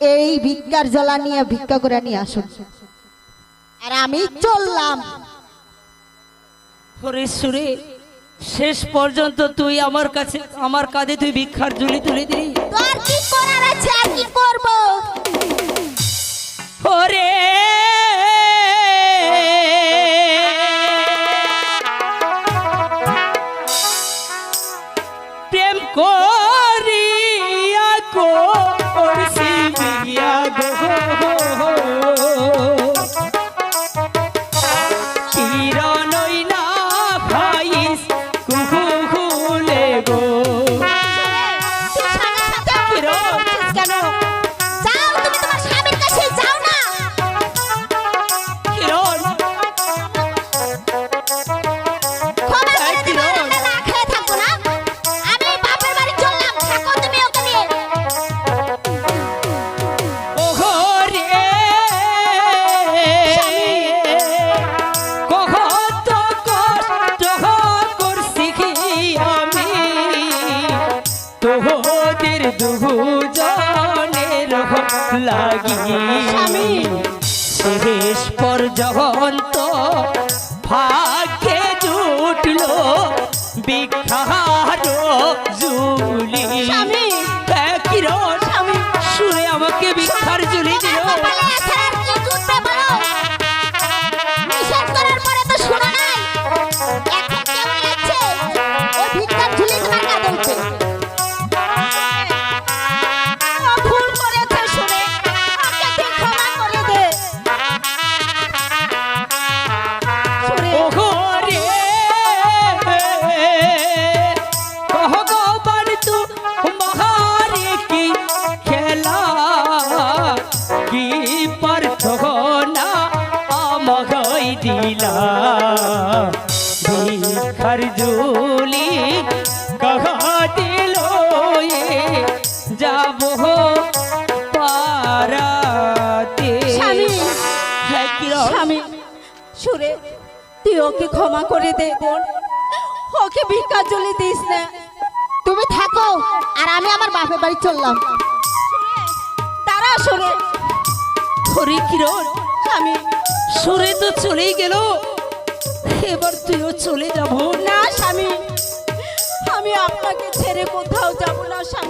এই ভিক্ষার জলা নিয়ে ভিক্ষা করে নিয়ে আসুন। আর আমি চললাম। সুরে শেষ পর্যন্ত তুই আমার কাছে আমার কাঁধে তুই ভিক্ষার ঝুলি তুলে দিলি। তোর কি করার আছে? আর কি করব? লাগি শেষ পর যখন ভাগ্যে দিলা? ভিখার জুলি কহা দিল যাব পারাতে। স্বামী। হ্যাঁ স্বামী, সুরে তুই ওকে ক্ষমা করে দে। বোন ওকে ভিক্ষা চলে দিস না। তুমি থাকো আর আমি আমার বাপের বাড়ি চললাম। তারা সুরে হরে কিরণ স্বামী সুরে তো চলেই গেল। এবার তুইও চলে যাব। না স্বামী আমি আপনাকে ছেড়ে কোথাও যাব না স্বামী।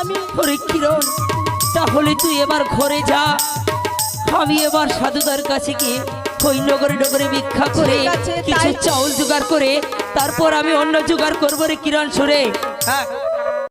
বাঁচবো ধরে কিরণ? তাহলে তুই এবার ঘরে যা। আমি এবার সাধুদার কাছে গিয়ে ওই নগরে নগরে ভিক্ষা করে কিছু চাউল জোগাড় করে তারপর আমি অন্য জোগাড় করব রে কিরণ সুরে। হ্যাঁ।